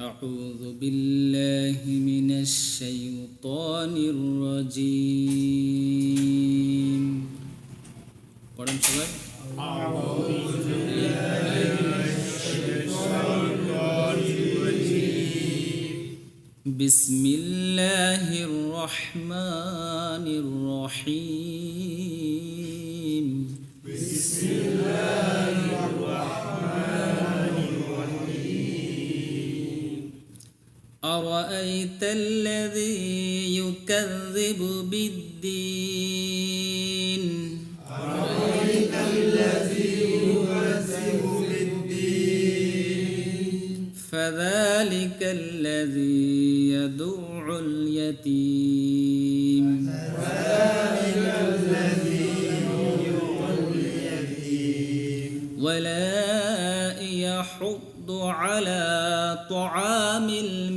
أعوذ بالله من الشيطان الرجيم পড়েন সবাই بسم الله الرحمن الرحيم أرأيت الذي يكذب بالدين؟ أرأيت الذي يكذب بالدين؟ فذلك الذي يدعو اليتيم. فذلك الذي يدعو اليتيم. ولا يحض على طعام الم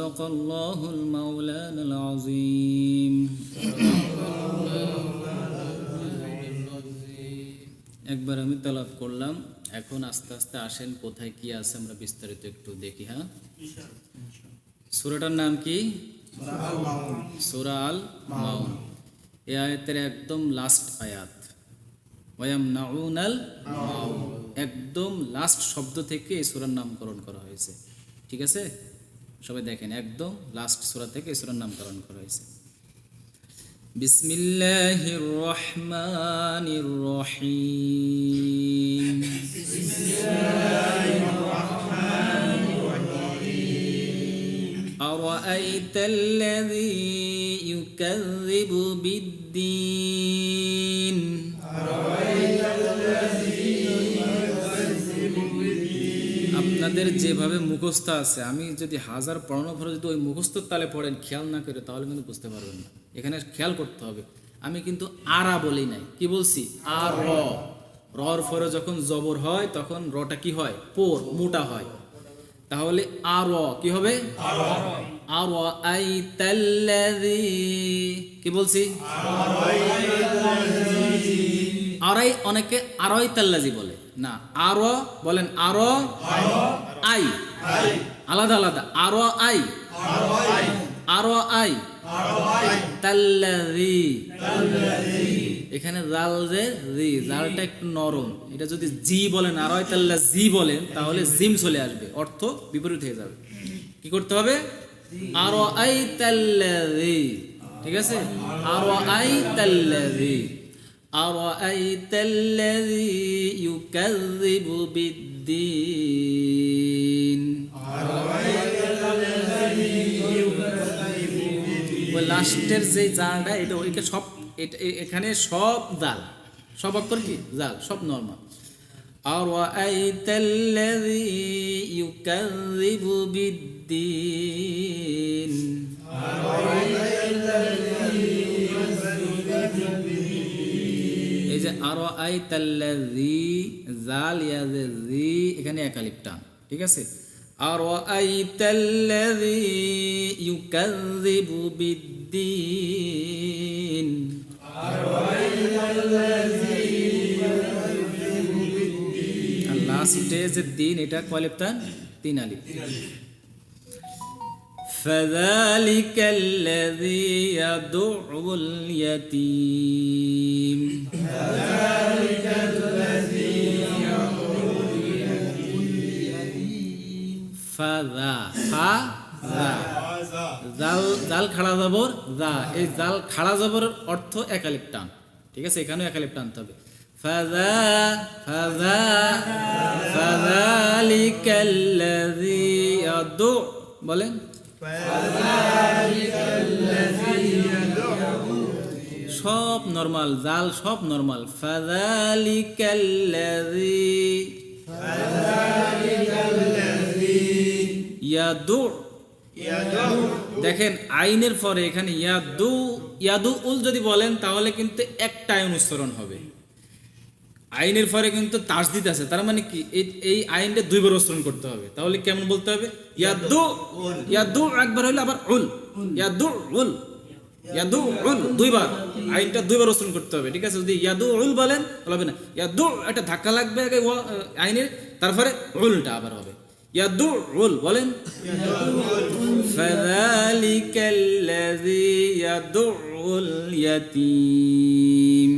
صدق الله المولانا العظيم একবার আমি তলাপ করলাম এখন আস্তে আস্তে আসেন কোথায় কি আছে আমরা বিস্তারিত একটু দেখি হ্যাঁ সুরাটার নাম কি সুরা আল মাউন এই আয়াতের একদম লাস্ট আয়াত ওয়াম নাউনাল মাউন একদম লাস্ট শব্দ থেকে এই সুরার নামকরণ করা হয়েছে ঠিক আছে সবাই দেখেন একদম লাস্ট সুরা থেকে এই সুরার নামকরণ করা হয়েছে بسم الله الرحمن الرحيم أرأيت الذي يكذب بالدين আপনাদের যেভাবে মুখস্থ আছে, আমি যদি হাজার পড়ানো পরে যদি ওই মুখস্থর তালে পড়েন, খেয়াল না করে, তাহলে কিন্তু বুঝতে পারবেন না। এখানে খেয়াল করতে হবে। আমি কিন্তু আরা বলি নাই। কি বলছি? আর র। রর ফরে যখন জবর হয়, তখন রটা কি হয়? পোর, মোটা হয়। তাহলে আর কি হবে? আর আই কি বলছি? আরাই অনেকে আরই তাল্লাজি বলে। না, আরও বলেন, আরও আই। আলাদা আলাদা, আরও আই। আরও আই। তাল্লাজি এখানে জাল যে জি জালটা একটু নরম। এটা যদি জি বলেন আরয় তাল্লা জি বলেন, তাহলে জিম চলে আসবে, অর্থ বিপরীত হয়ে যাবে। কি করতে হবে? আরও আই তাল্লাজি ঠিক আছে? আরও আই তাল্লাজি أرأيت الذي يكذب بالدين ওই লাস্টের যে জালটা এটা ওইটা সব এটা এ- এখানে সব জাল সব অক্ষর কি জাল সব নর্মাল أرأيت الذي يكذب بالدين এই যে আরও আই তাল্লাযী জাল ইয়া যে জি এখানে একালিপ টান, ঠিক আছে? আরও আই তাল্লাযী ইউকাযযিবু বিদ্দীন। লাস্টে যে দিন এটা কয় টান? তিন আলিফ। فذلك الذي يدع اليتيم ফাদা ফা দা জাল জাল খাড়া জবর দা এই জাল খাড়া জবরের অর্থ একালিক টান ঠিক আছে এখানেও এক আলিফ টানতে হবে ফাদা ফাদা ফাযালিকাল্লাযী ইয়াদু বলেন সব নরমাল, জাল সব নরমাল। ফাযালিকাল্লাযী। ইয়াদু। দেখেন, আইনের পরে এখানে ইয়াদু ইয়াদু উল যদি বলেন, তাহলে কিন্তু একটা আইন উচ্চারণ হবে। আইনের পরে কিন্তু তাসদিদ আছে তার মানে কি এই এই আইনটা দুইবার উচ্চারণ করতে হবে তাহলে কেমন বলতে হবে ইয়াদু ইয়াদু একবার হইলে আবার উল ইয়াদু উল ইয়াদু উল দুইবার আইনটা দুইবার উচ্চারণ করতে হবে ঠিক আছে যদি ইয়াদু উল বলেন তাহলে হবে না ইয়াদু একটা ধাক্কা লাগবে আগে ওয়া- আইনের তারপরে উলটা আবার হবে ইয়াদু উল বলেন فذلك الذي يدع اليتيم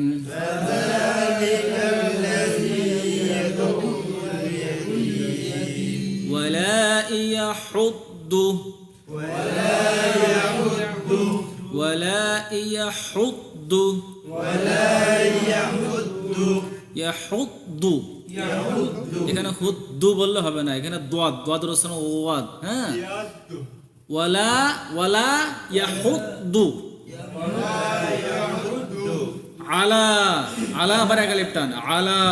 ولا يحض ولا يحض ولا يحض يحض এখানে হুদ্দু বললে হবে না এখানে দোয়াদ দোয়াদ রসন ওয়াদ হ্যাঁ ওয়ালা ওয়ালা ইয়াহুদ্দু আলা আলা আবার এক আলিফ টান আলা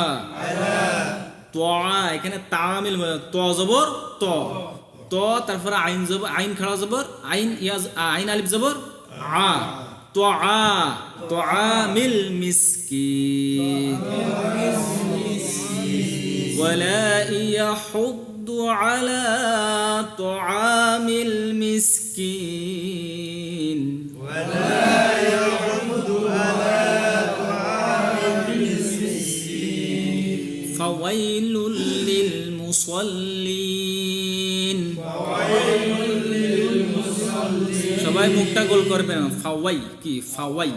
তোয়া এখানে তামিল ত জবর ত ত তারপরে আইন জবর আইন খাড়া জবর আইন ইয়াজ আইন আলিফ জবর আ তো আ তো আমিল মিসকিন ولا يحض على طعام المسكين মুসল্লিন। সবাই মুখটা গোল করবে না ফাওয়াই কি? ফাওয়াই।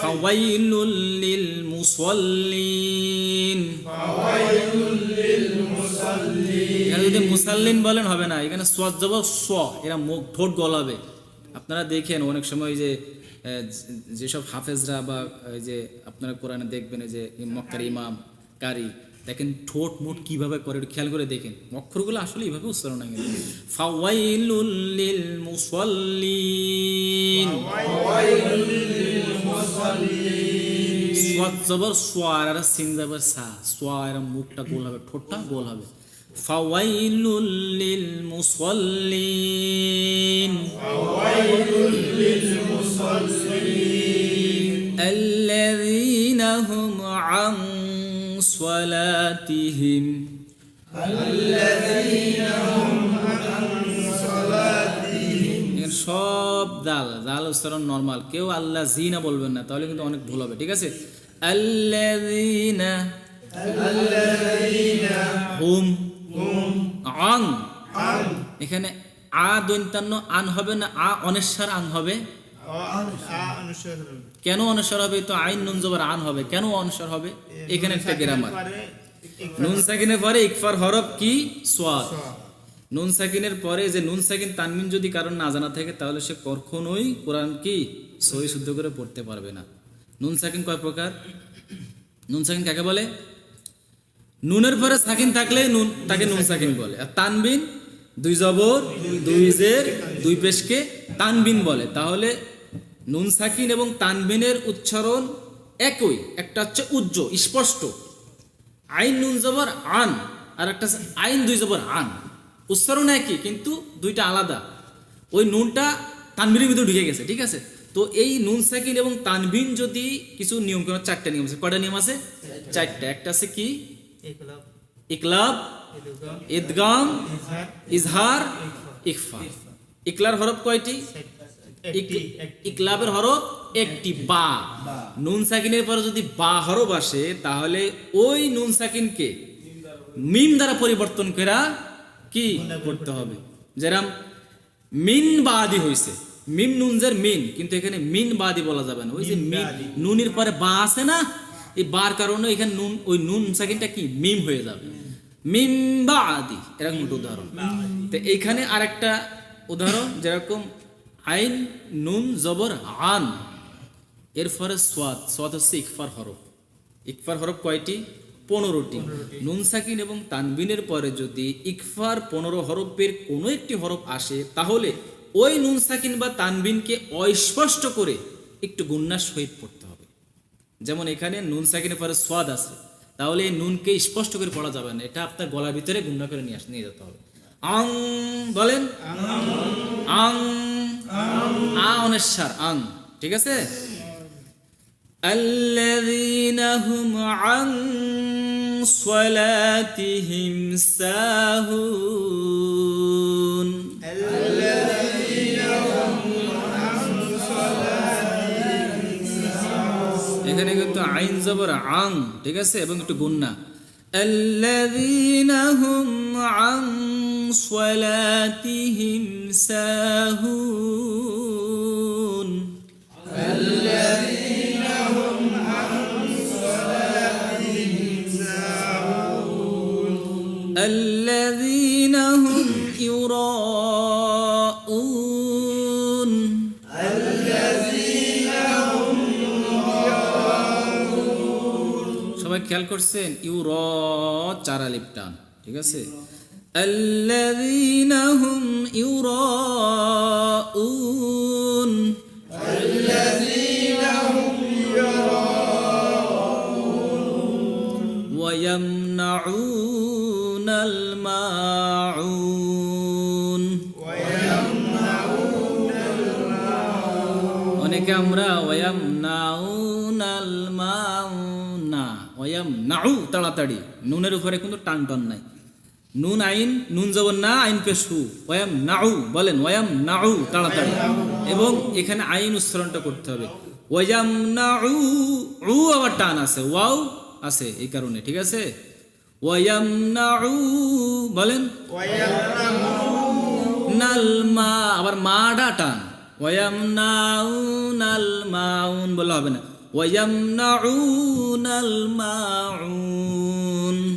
ফাওয়াইলুল লিল মুসল্লিন। এখানে যদি মুসাল্লিন বলেন হবে না। এখানে সোয়াদ যাব স এরা মুখ ঠোঁট গলাবে। আপনারা দেখেন অনেক সময় যে যেসব হাফেজরা বা ওই যে আপনারা কোরআনে দেখবেন যে মক্কার ইমাম কারি দেখেন ঠোঁট মোট কীভাবে করে একটু খেয়াল করে দেখেন। অক্ষরগুলো আসলে এইভাবে উচ্চারণ হয়ে গেছে ফাওয়াইলুল মুসল্লিন। জবর সোয়ার আর সিন যাবার সা। সোয়ার মুখটা গোল হবে, ঠোঁটটা গোল হবে। ফাওয়াইলুল লিল মুসল্লিন। ফাওয়াইলুল লিল মুসল্লিন। আল্লাযী صلاتهم এখানে সব দাল দাল উচ্চারণ নর্মাল কেউ আল্লাহ জিনা বলবেন না তাহলে কিন্তু অনেক ভুল হবে ঠিক আছে আল্লাযীনা হুম আং এখানে আ দৈন্তান্ন আন হবে না আ অনেশ্বর আং হবে কেন অনুসার হবে? তো আইন নুন জবর আন হবে। কেন অনুসার হবে? এখানে একটা গ্রামার নুন সাকিনের পরে ইকফার হরফ কি? সোয়াদ। নুন সাকিনের পরে যে নুন সাকিন তানমিন যদি কারণ না জানা থাকে, তাহলে সে কখনোই কোরআন কি? সহি শুদ্ধ করে পড়তে পারবে না। নুন সাকিন কয় প্রকার? নুন সাকিন কাকে বলে? নুনের পরে সাকিন থাকলে নুন, তাকে নুন সাকিন বলে। আর তানবিন, দুই জবর, দুই জের, দুই পেশকে তানবিন বলে। তাহলে নুন সাকিন এবং তানবিনের উচ্চারণ একই। একটা হচ্ছে উজ্জ্ব স্পষ্ট। আইন নুন জবর আন আর একটা আইন দুই জবর আন। উচ্চারণ একই কিন্তু দুইটা আলাদা। ওই নুনটা তানবিনের ভিতরে ঢুকে গেছে ঠিক আছে? তো এই নুন সাকিন এবং তানবিন যদি কিছু নিয়ম কানুন চারটা নিয়ম আছে। কটা নিয়ম আছে? চারটা। একটা আছে কি? ইকলাব। ইদগাম। ইজহার। ইকফা ইকলার হরফ কয়টি? ইকলাবের হরফ একটি বা। নুন সাকিনের পরে যদি বা হরফ আসে তাহলে ওই নুন সাকিনকে মিম দ্বারা পরিবর্তন করা কি করতে হবে? যেরাম মিন বাদি হইছে। মিম নুনজের মিন কিন্তু এখানে মিন বাদি বলা যাবে না। ওই যে নুনের পরে বা আছে না এই বার কারণে এখানে নুন ওই নুন সাকিনটা কি? মিম হয়ে যাবে। মিম বা আদি এরকম উদাহরণ। তো এইখানে আরেকটা উদাহরণ যেরকম আইন নুন জবর আন এরপরে সোয়াদ সোয়াদ হচ্ছে ইকফার হরফ। ইকফার হরফ কয়টি? পনেরোটি। নুন সাকিন এবং তানবিনের পরে যদি ইকফার পনেরো হরফের কোনো একটি হরফ আসে তাহলে ওই নুন সাকিন বা তানবিনকে অস্পষ্ট করে একটু গুন্নার সহিত পড়তে হবে। যেমন এখানে নুন সাকিনের পরে সোয়াদ আছে তাহলে এই নুনকে স্পষ্ট করে পড়া যাবে না। এটা আপনার গলার ভিতরে গুন্না করে নিয়ে আস নিয়ে যেতে হবে। আং বলেন? আং আ অনেশ্বর আং ঠিক আছে الذين هم عن صلاتهم ساهون এখানে কিন্তু আইন জবর আং ঠিক আছে এবং একটু গুন্না الذين هم عن صلاتهم ساهون الذين هم يراءون সবাই খেয়াল করছেন ইউর চারা লিপটান ঠিক আছে الذين هم يراءون ويمنعون الماعون অনেকে আমরা ওয়াম নাউনাল মাউনা ওয়াম নাউ তাড়াতাড়ি নুনের উপরে কিন্তু টান টান নাই নুন আইন, নুন জবর না, আইন পেশু ওয়াম নাউ, বলেন, ওয়াম নাউ, তাড়াতাড়ি। এবং এখানে আইন উচ্চারণটা করতে হবে। ওয়াম নাউ, উ আবার টান আছে, ওয়াও আছে এই কারণে, ঠিক আছে? ওয়াম নাউ, বলেন? নাল মা, আবার মাডা টান। ওয়াম নাউনাল মাউন বলা হবে না। ওয়াম নাউনাল মাউন।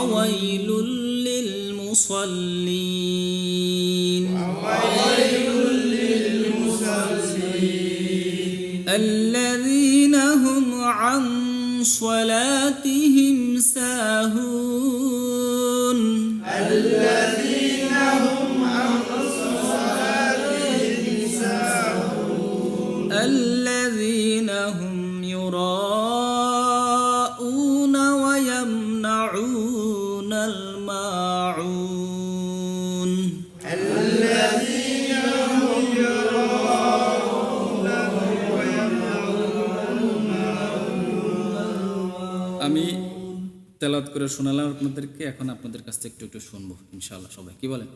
وويل للمصلين. وويل للمصلين الذين هم عن صلاتهم ساهون. الذين هم عن صلاتهم ساهون. الذين هم শোনালাম আপনাদেরকে এখন আপনাদের কাছ থেকে একটু একটু শুনব ইনশাআল্লাহ সবাই। কি বলেন?